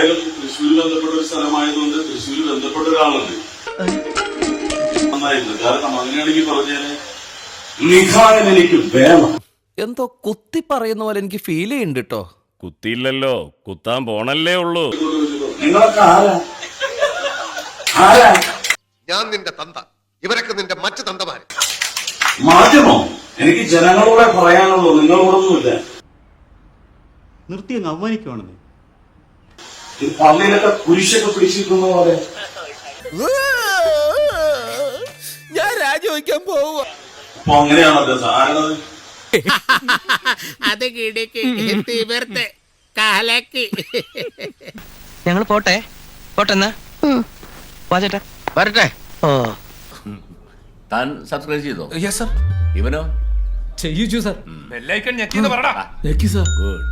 എന്തായാലും തൃശ്ശൂരിൽ ബന്ധപ്പെട്ട ഒരു സ്ഥലമായതുകൊണ്ട് തൃശ്ശൂരിൽ ബന്ധപ്പെട്ട ഒരാളുണ്ട്. നന്നായിരുന്നു. കാരണം അങ്ങനെയാണെങ്കിൽ പറഞ്ഞാൽ നിഖാൻ എനിക്ക് വേണം. എന്തോ കുത്തി പറയുന്ന പോലെ എനിക്ക് ഫീൽ ചെയ്യുന്നുണ്ട് കേട്ടോ കുത്തിയില്ലല്ലോ. കുത്താൻ പോണല്ലേ ഉള്ളൂ. നിങ്ങളൊക്കെ ആരാ? ആരാ? ഞാൻ നിന്റെ തന്ത. ഇവരൊക്കെ നിന്റെ മറ്റു തന്തമാര്. മാധ്യമോ. എനിക്ക് ജനങ്ങളോടെ പറയാനുള്ളൂ നിങ്ങളോടൊന്നുമില്ല. നിർത്തി അങ്ങ് അവമാനിക്കുവാണെന്ന്. ഈ പള്ളിയിലൊക്കെ കുരിശൊക്കെ പിടിച്ചിരിക്കുന്ന പോലെ. ഞാൻ രാജിവെക്കാൻ പോവുക അപ്പൊ അങ്ങനെയാണല്ലോ ആരാണത്? അത് കിടക്ക് തീവർത്ത് കാലക്ക്. ഞങ്ങൾ പോട്ടെ പോട്ടെ എന്നാ വാചേട്ടാ വരട്ടെ. ഓ. താൻ സബ്സ്ക്രൈബ് ചെയ്തോ? യെസ് സർ ഇവനോ? ചെയ്യിച്ചു സർ ബെല്ലൈക്കൺ ഞെക്കിന്ന് പറടാ സർ ഗുഡ്